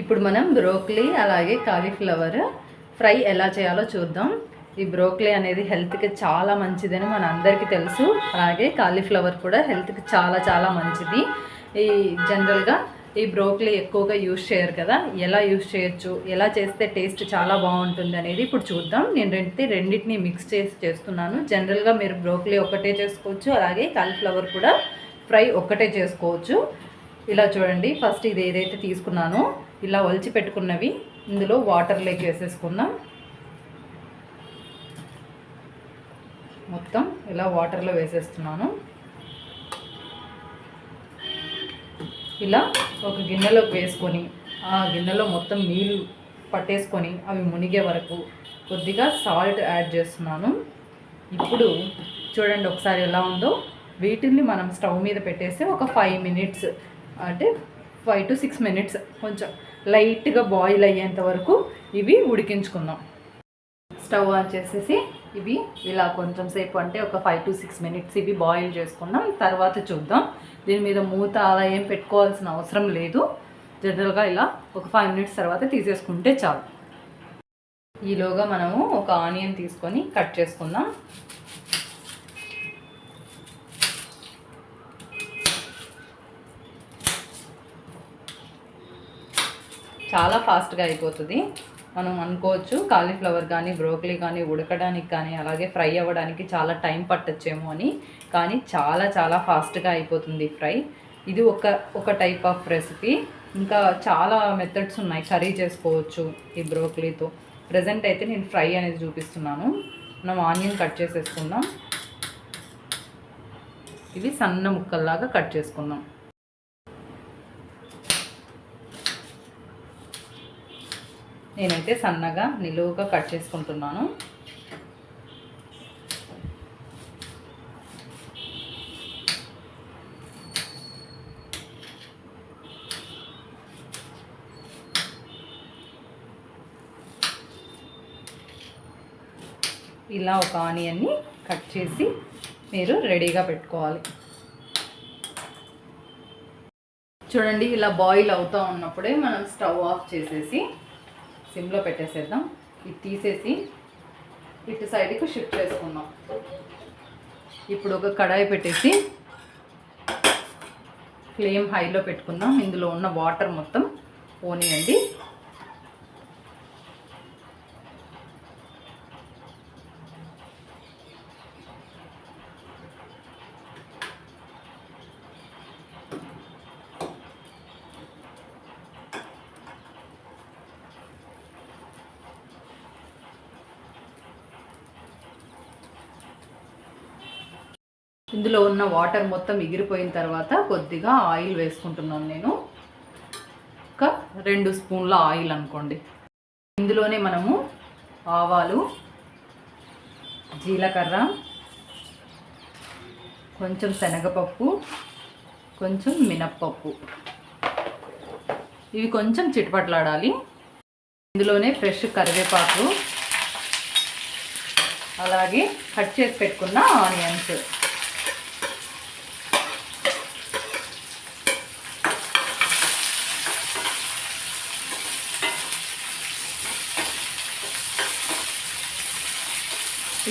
ఇప్పుడు మనం బ్రోక్లీ అలాగే కాలీఫ్లవర్ ఫ్రై ఎలా చేయాలో చూద్దాం. ఈ బ్రోక్లీ అనేది హెల్త్కి చాలా మంచిదని మన అందరికీ తెలుసు. అలాగే కాలీఫ్లవర్ కూడా హెల్త్కి చాలా చాలా మంచిది. ఈ జనరల్గా ఈ బ్రోక్లీ ఎక్కువగా యూస్ చేయరు కదా? ఎలా యూస్ చేయొచ్చు? ఎలా చేస్తే టేస్ట్ చాలా బాగుంటుంది అనేది ఇప్పుడు చూద్దాం. నేను రెండింటి రెండింటిని మిక్స్ చేసి చేస్తున్నాను. జనరల్గా మీరు బ్రోక్లీ ఒకటే చేసుకోవచ్చు. అలాగే కాలీఫ్లవర్ కూడా ఫ్రై ఒక్కటే చేసుకోవచ్చు. ఇలా చూడండి. ఫస్ట్ ఇది ఏదైతే తీసుకున్నానో ఇలా ఒలిచి పెట్టుకున్నవి ఇందులో లేక్ వేసేసుకుందాం. మొత్తం ఇలా వాటర్లో వేసేస్తున్నాను. ఇలా ఒక గిన్నెలోకి వేసుకొని ఆ గిన్నెలో మొత్తం నీళ్ళు పట్టేసుకొని అవి మునిగే వరకు కొద్దిగా సాల్ట్ యాడ్ చేస్తున్నాను. ఇప్పుడు చూడండి ఒకసారి ఎలా ఉందో. వీటిని మనం స్టవ్ మీద పెట్టేస్తే ఒక ఫైవ్ మినిట్స్ అంటే ఫైవ్ టు సిక్స్ మినిట్స్ కొంచెం లైట్గా బాయిల్ అయ్యేంత వరకు ఇవి ఉడికించుకుందాం. స్టవ్ ఆన్ చేసేసి ఇవి ఇలా కొంచెం సేపు అంటే ఒక ఫైవ్ టు సిక్స్ మినిట్స్ ఇవి బాయిల్ చేసుకుందాం తర్వాత చూద్దాం. దీని మీద మూత అలా ఏం పెట్టుకోవాల్సిన అవసరం లేదు. జనరల్గా ఇలా ఒక ఫైవ్ మినిట్స్ తర్వాత తీసేసుకుంటే చాలు. ఈలోగా మనము ఒక ఆనియన్ తీసుకొని కట్ చేసుకుందాం. చాలా ఫాస్ట్గా అయిపోతుంది. మనం అనుకోవచ్చు కాలీఫ్లవర్ కానీ బ్రోకలీ కానీ ఉడకడానికి కానీ అలాగే ఫ్రై అవ్వడానికి చాలా టైం పట్టచ్చేమో అని. కానీ చాలా చాలా ఫాస్ట్గా అయిపోతుంది ఫ్రై ఇది ఒక ఒక టైప్ ఆఫ్ రెసిపీ ఇంకా చాలా మెథడ్స్ ఉన్నాయి కర్రీ చేసుకోవచ్చు ఈ బ్రోకలీతో ప్రజెంట్ అయితే నేను ఫ్రై అనేది చూపిస్తున్నాను. మనం ఆనియన్ కట్ చేసేసుకుందాం. ఇవి సన్న ముక్కల్లాగా కట్ చేసుకుందాం. నేనైతే సన్నగా నిలువుగా కట్ చేసుకుంటున్నాను. ఇలా ఒక ఆనియన్ని కట్ చేసి మీరు రెడీగా పెట్టుకోవాలి. చూడండి ఇలా బాయిల్ అవుతూ ఉన్నప్పుడే మనం స్టవ్ ఆఫ్ చేసేసి సిమ్లో పెట్టేసేద్దాం. ఇది తీసేసి ఇటు సైడ్కి షిఫ్ట్ చేసుకుందాం. ఇప్పుడు ఒక కడాయి పెట్టేసి ఫ్లేమ్ హైలో పెట్టుకుందాం. ఇందులో ఉన్న వాటర్ మొత్తం పోనీయండి. ఇందులో ఉన్న వాటర్ మొత్తం ఎగిరిపోయిన తర్వాత కొద్దిగా ఆయిల్ వేసుకుంటున్నాను నేను. ఒక రెండు స్పూన్ల ఆయిల్ అనుకోండి. ఇందులోనే మనము ఆవాలు జీలకర్ర కొంచెం శనగపప్పు కొంచెం మినప్పప్పు. ఇవి కొంచెం చిటపట్లాడాలి. ఇందులోనే ఫ్రెష్ కరివేపాకు అలాగే కట్ చేసి పెట్టుకున్న ఆనియన్స్.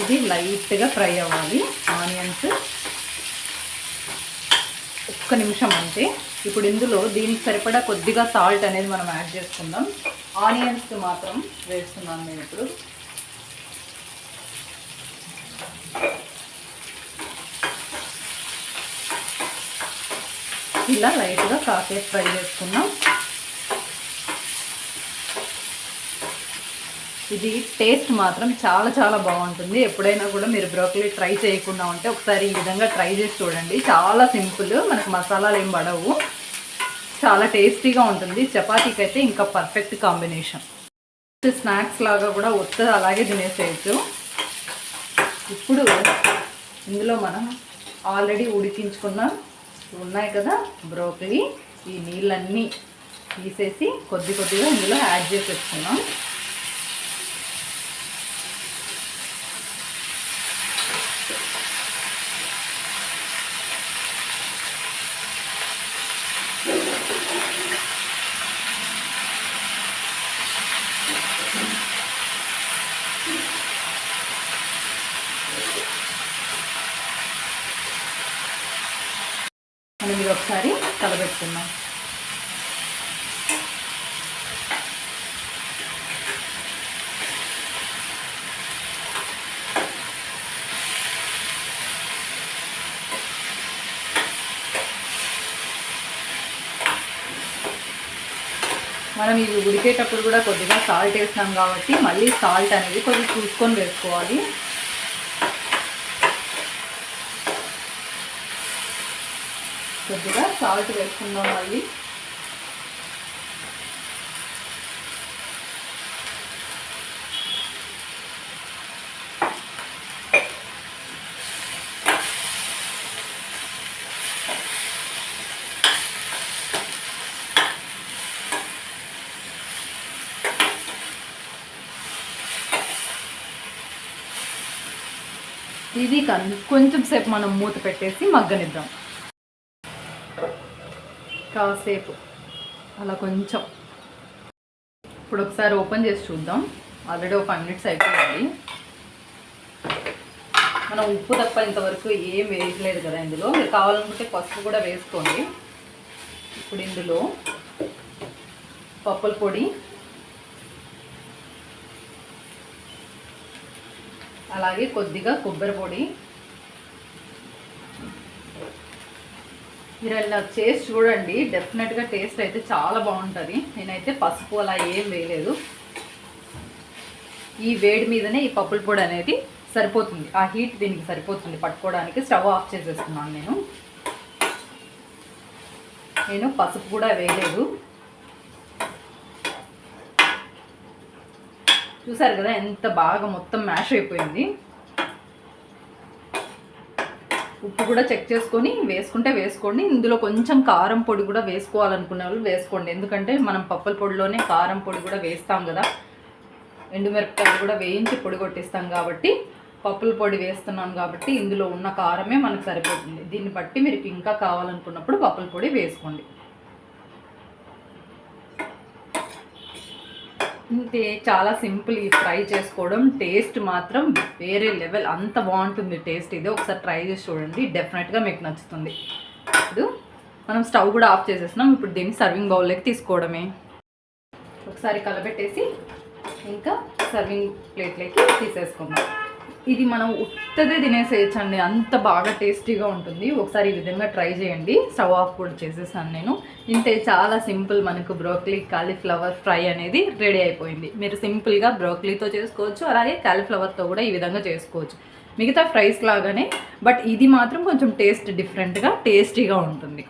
ఇది లైట్గా ఫ్రై అవ్వాలి. ఆనియన్స్ ఒక్క నిమిషం అంతే. ఇప్పుడు ఇందులో దీనికి సరిపడా కొద్దిగా సాల్ట్ అనేది మనం యాడ్ చేసుకుందాం. ఆనియన్స్ మాత్రం వేస్తున్నాను నేను ఇప్పుడు. ఇలా లైట్గా కాసేపు ఫ్రై చేసుకున్నాం ఇది టేస్ట్ మాత్రం చాలా చాలా బాగుంటుంది. ఎప్పుడైనా కూడా మీరు బ్రోకలీ ట్రై చేయకుండా ఉంటే ఒకసారి ఈ విధంగా ట్రై చేసి చూడండి. చాలా సింపుల్ మనకు మసాలాలు ఏం పడవు. చాలా టేస్టీగా ఉంటుంది. చపాతీకి అయితే ఇంకా పర్ఫెక్ట్ కాంబినేషన్. స్నాక్స్ లాగా కూడా వస్తుంది అలాగే తినేసేయచ్చు. ఇప్పుడు ఇందులో మనం ఆల్రెడీ ఉడికించుకున్న ఉన్నాయి కదా బ్రోకలీ ఈ నీళ్ళన్నీ తీసేసి కొద్ది కొద్దిగా ఇందులో యాడ్ చేసేసుకున్నాం ఇది ఒకసారి కలబెట్టుకుందాం మనం ఇవి ఉడికేటప్పుడు కూడా కొద్దిగా సాల్ట్ వేసినాం కాబట్టి మళ్ళీ సాల్ట్ అనేది కొద్దిగా చూసుకొని వేసుకోవాలి. కొద్దిగా సాల్ట్ వేసుకుందాం మళ్ళీ. ఇది కన్- కొంచెం సేపు మనం మూత పెట్టేసి మగ్గనిద్దాం. కాసేపు. అలా కొంచెం. ఇప్పుడు ఒకసారి ఓపెన్ చేసి చూద్దాం. ఆల్రెడీ ఒక ఫైవ్ మినిట్స్ అయిపోయింది. మనం ఉప్పు తప్ప ఇంతవరకు ఏం వేయట్లేదు కదా ఇందులో. మీరు కావాలనుకుంటే పసుపు కూడా వేసుకోండి. ఇప్పుడు ఇందులో పప్పుల పొడి అలాగే కొద్దిగా కొబ్బరి పొడి. మీరు ఇలా చేసి చూడండి డెఫినెట్గా టేస్ట్ అయితే చాలా బాగుంటుంది. నేనైతే పసుపు అలా ఏం వేయలేదు. ఈ వేడి మీదనే ఈ పప్పుల పొడి అనేది సరిపోతుంది. ఆ హీట్ దీనికి సరిపోతుంది. పట్టుకోవడానికి స్టవ్ ఆఫ్ చేసేస్తున్నాను నేను. నేను పసుపు కూడా వేయలేదు. చూసారు కదా ఎంత బాగా మొత్తం మ్యాష్ అయిపోయింది. ఉప్పు కూడా చెక్ చేసుకొని వేసుకుంటే వేసుకోండి. ఇందులో కొంచెం కారం పొడి కూడా వేసుకోవాలనుకునే వాళ్ళు వేసుకోండి. ఎందుకంటే మనం పప్పుల పొడిలోనే కారం పొడి కూడా వేస్తాం కదా. ఎండుమిరపకాయలు కూడా వేయించి పొడి కొట్టిస్తాం కాబట్టి పప్పుల పొడి వేస్తున్నాం కాబట్టి ఇందులో ఉన్న కారమే మనకు సరిపోతుంది. దీన్ని బట్టి మీరు ఇంకా కావాలనుకున్నప్పుడు పప్పుల పొడి వేసుకోండి. అంతే చాలా సింపుల్ ఈ ఫ్రై చేసుకోవడం. టేస్ట్ మాత్రం వేరే లెవెల్. అంత బాగుంటుంది టేస్ట్. ఇది ఒకసారి ట్రై చేసి చూడండి. డెఫినెట్గా మీకు నచ్చుతుంది. ఇప్పుడు మనం స్టవ్ కూడా ఆఫ్ చేసేసినాం ఇప్పుడు దీన్ని సర్వింగ్ బౌల్లోకి తీసుకోవడమే. ఒకసారి కలబెట్టేసి ఇంకా సర్వింగ్ ప్లేట్లోకి తీసేసుకుందాం. ఇది మనం ఉత్తదే తినేసేయచ్చండి. అంత బాగా టేస్టీగా ఉంటుంది. ఒకసారి ఈ విధంగా ట్రై చేయండి. స్టవ్ ఆఫ్ కూడా చేసేసాను నేను. ఇంతే చాలా సింపుల్ మనకు బ్రోకలీ కాలీఫ్లవర్ ఫ్రై అనేది రెడీ అయిపోయింది. మీరు సింపుల్గా బ్రోకలీతో చేసుకోవచ్చు. అలాగే కాలీఫ్లవర్తో కూడా ఈ విధంగా చేసుకోవచ్చు. మిగతా ఫ్రైస్ లాగానే బట్ ఇది మాత్రం కొంచెం టేస్ట్ డిఫరెంట్గా టేస్టీగా ఉంటుంది.